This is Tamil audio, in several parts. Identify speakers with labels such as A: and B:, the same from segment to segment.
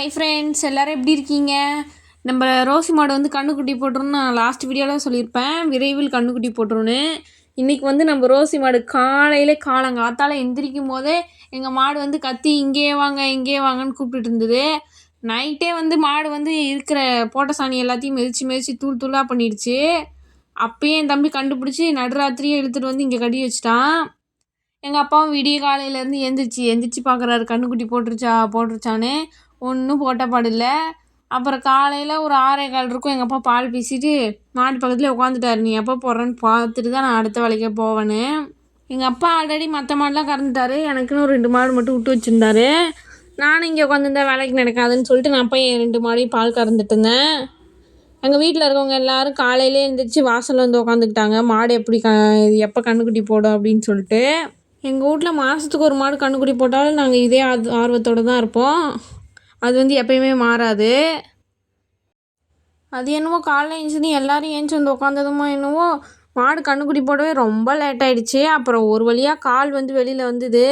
A: ஹாய் ஃப்ரெண்ட்ஸ் எல்லோரும் எப்படி இருக்கீங்க? நம்ம ரோசி மாடு வந்து கண்ணுக்குட்டி போட்டுருன்னு நான் லாஸ்ட் வீடியோவில் சொல்லியிருப்பேன். விரைவில் கண்ணுக்குட்டி போட்டுருன்னு இன்றைக்கி வந்து நம்ம ரோசி மாடு காலையிலே காலங்காத்தால் எந்திரிக்கும் போதே எங்கள் மாடு வந்து கத்தி இங்கேயே வாங்க இங்கேயே வாங்கன்னு கூப்பிட்டுட்டு இருந்தது. நைட்டே வந்து மாடு வந்து இருக்கிற போட்ட சாணி எல்லாத்தையும் மிதித்து மெதிச்சு தூள் தூளாக பண்ணிடுச்சு. அப்பயே என் தம்பி கண்டுபிடிச்சி நடுராத்திரியே இழுத்துட்டு வந்து இங்கே கட்டி வச்சிட்டான். எங்கள் அப்பாவும் விடிய காலையிலேருந்து எந்திரிச்சு எந்திரிச்சு பார்க்குறாரு கண்ணுக்குட்டி போட்டுருச்சா போட்டுருச்சான்னு. ஒன்றும் போட்ட அப்புறம் காலையில் ஒரு ஆறே கால் இருக்கும். எங்கள் அப்பா பால் பீசிட்டு மாட்டு பக்கத்தில் உட்காந்துட்டாரு நீ எப்போ போடுறேன்னு பார்த்துட்டு தான் நான் அடுத்த வேலைக்கே போவேன்னு. எங்கள் அப்பா ஆல்ரெடி மற்ற மாடெலாம் கறந்துட்டாரு. எனக்குன்னு ஒரு ரெண்டு மாடு மட்டும் விட்டு வச்சுருந்தாரு. நானும் இங்கே உட்காந்துருந்தா வேலைக்கு நடக்காதுன்னு சொல்லிட்டு நான் போய் என் ரெண்டு மாடையும் பால் கறந்துட்டு இருந்தேன். எங்கள் வீட்டில் இருக்கவங்க எல்லோரும் காலையிலே எழுந்திரிச்சு வாசலில் வந்து உட்காந்துக்கிட்டாங்க மாடு எப்படி க எப்போ கண்ணுக்குட்டி போடும் அப்படின்னு சொல்லிட்டு. எங்கள் வீட்டில் மாதத்துக்கு ஒரு மாடு கண்ணுக்குட்டி போட்டாலும் நாங்கள் இதே ஆர்வத்தோடு தான் இருப்போம். அது வந்து எப்பயுமே மாறாது. அது என்னவோ காலைல எழுந்துச்சு எல்லோரும் ஏஞ்சி வந்து உட்காந்ததுமோ என்னவோ மாடு கண்ணுக்குட்டி போடவே ரொம்ப லேட் ஆகிடுச்சு அப்புறம் ஒரு வழியாக கால் வந்து வெளியில் வந்தது.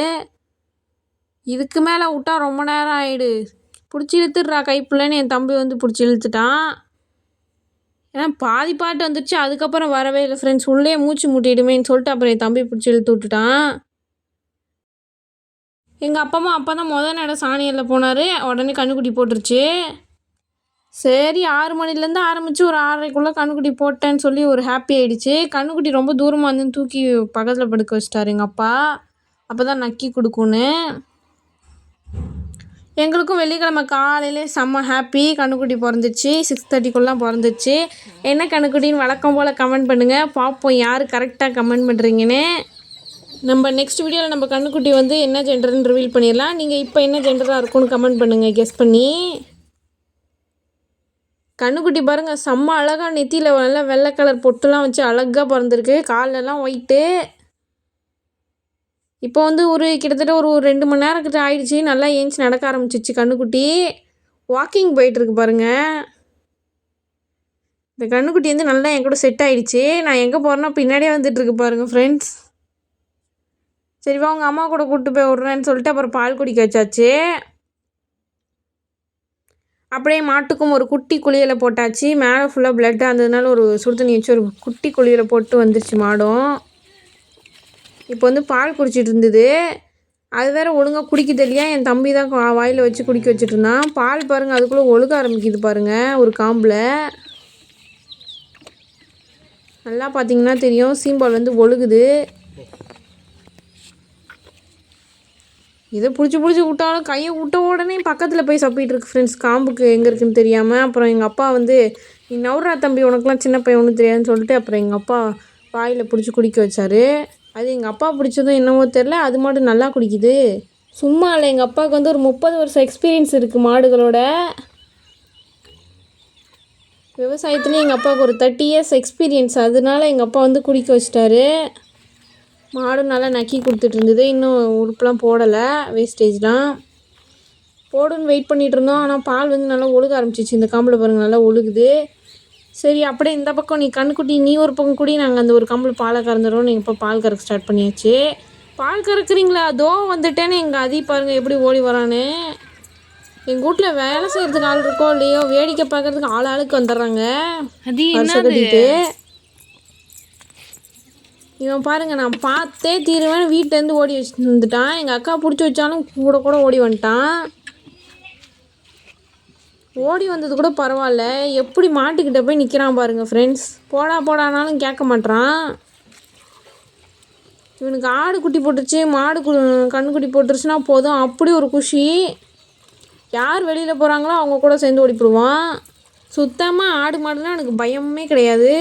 A: இதுக்கு மேலே விட்டா ரொம்ப நேரம் ஆகிடு பிடிச்சி இழுத்துடுறா கைப்புள்ளன்னு என் தம்பி வந்து பிடிச்சி இழுத்துட்டான். ஏன்னா பாதி பாட்டு வந்துடுச்சு அதுக்கப்புறம் வரவே இல்லை ஃப்ரெண்ட்ஸ் உள்ளே மூச்சு முட்டிடுமேன்னு சொல்லிட்டு அப்புறம் என் தம்பி பிடிச்சி இழுத்து விட்டுட்டான். எங்கள் அப்பாவும் அப்பா தான் மொதல் நட சாணியில் போனார். உடனே கண்ணுக்குட்டி போட்டுருச்சு. சரி ஆறு மணிலேருந்து ஆரம்பித்து ஒரு ஆறரைக்குள்ளே கண்ணுக்குட்டி போட்டேன்னு சொல்லி ஒரு ஹாப்பி ஆகிடுச்சு கண்ணுக்குட்டி ரொம்ப தூரமாக வந்து தூக்கி பக்கத்தில் படுக்க வச்சிட்டாரு எங்கள் அப்பா. அப்போ தான் நக்கி கொடுக்குன்னு எங்களுக்கும் வெள்ளிக்கிழமை காலையிலே செம்ம ஹாப்பி கண்ணுக்குட்டி பிறந்துச்சு. சிக்ஸ் தேர்ட்டிக்குள்ளலாம் பிறந்துச்சு. என்ன கண்ணுக்குட்டின்னு வழக்கம் போல் கமெண்ட் பண்ணுங்கள் பார்ப்போம் யார் கரெக்டாக கமெண்ட் பண்ணுறீங்கன்னு நம்ம நெக்ஸ்ட் வீடியோவில் நம்ம கண்ணுக்குட்டி வந்து என்ன ஜெண்டர்னு ரிவீல் பண்ணிடலாம். நீங்கள் இப்போ என்ன ஜெண்டராக இருக்கும்னு கமெண்ட் பண்ணுங்கள் கெஸ் பண்ணி. கண்ணுக்குட்டி பாருங்கள் செம்ம அழகாக நெத்தியில் நல்லா வெள்ளை கலர் பொட்டுலாம் வச்சு அழகாக பிறந்திருக்கு. காலெல்லாம் ஒயிட்டு இப்போ வந்து ஒரு கிட்டத்தட்ட ஒரு ரெண்டு மணி நேரம் கிட்ட ஆயிடுச்சு. நல்லா ஏஞ்சி நடக்க ஆரம்பிச்சிச்சு கண்ணுக்குட்டி. வாக்கிங் போயிட்டுருக்கு பாருங்கள் இந்த கண்ணுக்குட்டி வந்து நல்லா என் கூட செட் ஆகிடுச்சு நான் எங்கே போகிறேன்னா பின்னாடியே வந்துட்டுருக்கு பாருங்கள் ஃப்ரெண்ட்ஸ் சரி வா உங்கள் அம்மா கூட கூப்பிட்டு போய் விட்றேன்னு சொல்லிட்டு அப்புறம் பால் குடிக்க வச்சாச்சு. அப்படியே மாட்டுக்கும் ஒரு குட்டி குளியலை போட்டாச்சு. மேலே ஃபுல்லாக பிளட்டாக இருந்ததுனால ஒரு சுடுதண்ணி வச்சு ஒரு குட்டி குளியலை போட்டு வந்துருச்சு மாடும். இப்போ வந்து பால் குடிச்சிட்டு இருந்தது. அது வேறு ஒழுங்காக குடிக்க இல்லையா? என் தம்பி தான் வாயில் வச்சு குடிக்க வச்சுட்டு இருந்தான். பால் பாருங்கள் அதுக்குள்ளே ஒழுக ஆரம்பிக்குது பாருங்கள் ஒரு காம்பில். நல்லா பார்த்தீங்கன்னா தெரியும் சீம்பால் வந்து ஒழுகுது. இதை பிடிச்சி பிடிச்சி விட்டாலும் கையை விட்ட உடனே பக்கத்தில் போய் சப்பிட்டு இருக்கு ஃப்ரெண்ட்ஸ் காம்புக்கு எங்கே இருக்குன்னு தெரியாமல் அப்புறம் எங்கள் அப்பா வந்து நீ நவுரா தம்பி உனக்குலாம் சின்ன பையன் ஒன்றும் தெரியாதுன்னு சொல்லிட்டு அப்புறம் எங்கள் அப்பா வாயில் பிடிச்சி குடிக்க வச்சார். அது எங்கள் அப்பா பிடிச்சதும் என்னவோ தெரில அது மாடு நல்லா குடிக்குது. சும்மா இல்லை எங்கள் அப்பாவுக்கு வந்து ஒரு முப்பது வருஷம் எக்ஸ்பீரியன்ஸ் இருக்குது மாடுகளோட. விவசாயத்துலேயும் எங்கள் அப்பாவுக்கு ஒரு தேர்ட்டி இயர்ஸ் எக்ஸ்பீரியன்ஸ் அதனால எங்கள் அப்பா வந்து குடிக்க வச்சிட்டாரு. மாடும் நல்லா நக்கி கொடுத்துட்டு இருந்தது இன்னும் உடுப்புலாம் போடலை வேஸ்டேஜ்லாம் போடுன்னு வெயிட் பண்ணிகிட்டு இருந்தோம் ஆனால் பால் வந்து நல்லா ஒழுக ஆரம்பிச்சிச்சு. இந்த கம்பில் பாருங்கள் நல்லா ஒழுகுது. சரி அப்படியே இந்த பக்கம் நீ கண்ணுக்குட்டி நீ ஒரு பக்கம் கூடி. நாங்கள் அந்த ஒரு கம்பில் பாலை கறந்துடுறோம். நீங்கள் இப்போ பால் கறக்க ஸ்டார்ட் பண்ணியாச்சு. பால் கறக்குறீங்களா? அதோ வந்துட்டேன்னு எங்கள் அதி பாருங்கள் எப்படி ஓடி வரான்னு. எங்கள் வீட்டில் வேலை செய்கிறதுக்கு ஆள் இருக்கோ இல்லையோ வேடிக்கை பார்க்குறதுக்கு ஆள் ஆளுக்கு வந்துடுறாங்க. அது இவன் பாருங்கள் நான் பார்த்தே தீருவேன். வீட்டிலேருந்து ஓடி வந்துட்டான். எங்கள் அக்கா பிடிச்சி வச்சாலும் கூட கூட ஓடி வந்துட்டான். ஓடி வந்தது கூட பரவாயில்ல. எப்படி மாட்டுக்கிட்ட போய் நிற்கிறான் பாருங்கள் ஃப்ரெண்ட்ஸ் போடா போடானாலும் கேட்க மாட்டான் இவனுக்கு ஆடு குட்டி போட்டுருச்சு மாடு கு கண்ணுக்குட்டி போட்டுருச்சுன்னா போதும். அப்படி ஒரு குஷி. யார் வெளியில் போகிறாங்களோ அவங்க கூட சேர்ந்து ஓடிப்பிடுவான் சுத்தமாக ஆடு மாடுலாம் எனக்கு பயமே கிடையாது.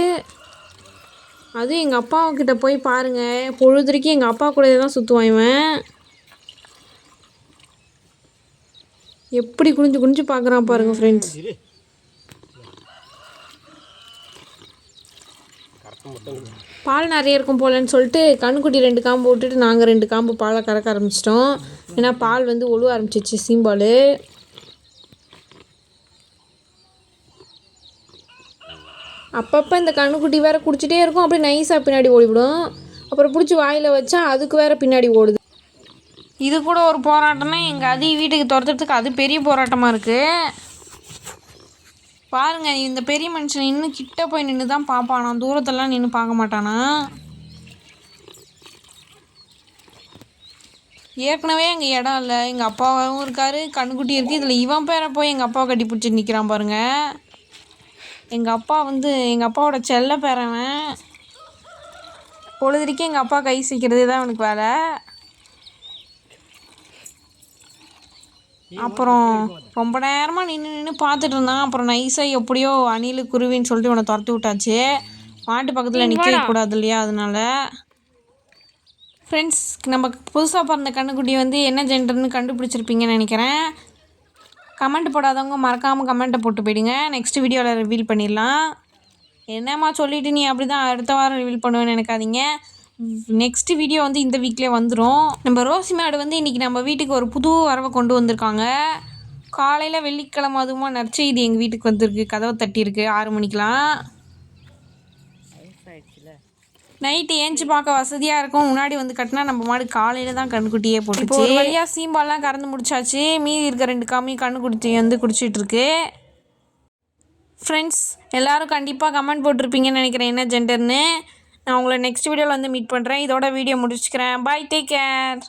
A: அதுவும் எங்கள் அப்பா போய் பாருங்கள் பொழுதுரைக்கும் எங்கள் அப்பா கூட தான் சுற்றுவான் இவன். எப்படி குனிஞ்சு குனிஞ்சு பார்க்குறான் பாருங்கள் ஃப்ரெண்ட்ஸ் பால் நிறைய இருக்கும் போலன்னு சொல்லிட்டு கண்ணுக்குட்டி ரெண்டு காம்பு விட்டுட்டு நாங்கள் ரெண்டு காம்பு பாலை கறக்க ஆரம்பிச்சிட்டோம். ஏன்னா பால் வந்து ஒழுவ ஆரம்பிச்சிச்சு சீம்பால். அப்பப்போ இந்த கண்ணுக்குட்டி வேறு குடிச்சிட்டே இருக்கும் அப்படியே நைஸாக பின்னாடி ஓடிவிடும். அப்புறம் பிடிச்சி வாயில் வச்சா அதுக்கு வேறு பின்னாடி ஓடுது. இது கூட ஒரு போராட்டம்னா எங்கள் அதி வீட்டுக்கு துரத்துறதுக்கு அது பெரிய போராட்டமாக இருக்குது பாருங்கள் இந்த பெரிய மனுஷன் இன்னும் கிட்ட போய் நின்று தான் பார்ப்பானா தூரத்தெல்லாம் நின்று பார்க்க மாட்டானா? ஏற்கனவே எங்கள் இடம் இல்லை. எங்கள் அப்பாவும் இருக்கார் கண்ணுக்குட்டி இருக்குது இதில் இவன் பேரை போய் எங்கள் அப்பாவை கட்டி பிடிச்சி நிற்கிறான் பாருங்கள் எங்கள் அப்பா வந்து எங்கள் அப்பாவோட செல்ல பேரவன். பொழுதுக்கு எங்கள் அப்பா கை சீக்கிறது தான் அவனுக்கு வேலை. அப்புறம் ரொம்ப நேரமாக நின்று நின்று பார்த்துட்டு இருந்தான். அப்புறம் நைஸாக எப்படியோ அணில் குருவின்னு சொல்லிட்டு இவனை துரத்தி விட்டாச்சு. மாட்டு பக்கத்தில் நிற்க கூடாது இல்லையா அதனால. ஃப்ரெண்ட்ஸ் நம்ம புதுசாக பிறந்த கண்ணுக்குட்டி வந்து என்ன ஜெண்டர்னு கண்டுபிடிச்சிருப்பீங்கன்னு நினைக்கிறேன். கமெண்ட் போடாதவங்க மறக்காமல் கமெண்ட்டை போட்டு போயிடுங்க. நெக்ஸ்ட் வீடியோவில் ரிவீல் பண்ணிடலாம். என்னம்மா சொல்லிவிட்டு நீ அப்படி தான் அடுத்த வாரம் ரிவீல் பண்ணுவேன்னு நினைக்காதீங்க. நெக்ஸ்ட் வீடியோ வந்து இந்த வீக்லேயே வந்துடும் நம்ம ரோசி மாடு வந்து இன்றைக்கி நம்ம வீட்டுக்கு ஒரு புது வரவை கொண்டு வந்திருக்காங்க. காலையில் வெள்ளிக்கிழமை அதுவுமா நற்செய்தி எங்கள் வீட்டுக்கு வந்திருக்கு. கதவை தட்டியிருக்கு. ஆறு மணிக்கெலாம் நைட்டு ஏஞ்சி பார்க்க வசதியாக இருக்கும். முன்னாடி வந்து கட்டினா நம்ம மாடு காலையில் தான் கண்ணுக்குட்டியே போட்டுச்சு. ஒரு வழியாக சீம்பால்லாம் கறந்து முடிச்சாச்சு. மீதி இருக்க ரெண்டு காமி கண்ணுக்குட்டி வந்து குடிச்சிட்ருக்கு ஃப்ரெண்ட்ஸ் எல்லோரும் கண்டிப்பாக கமெண்ட் போட்டிருப்பீங்கன்னு நினைக்கிறேன். என்ன ஜெண்டர்னு நான் உங்களை நெக்ஸ்ட் வீடியோவில் வந்து மீட் பண்ணுறேன் இதோட வீடியோ முடிச்சுக்கிறேன். Bye take care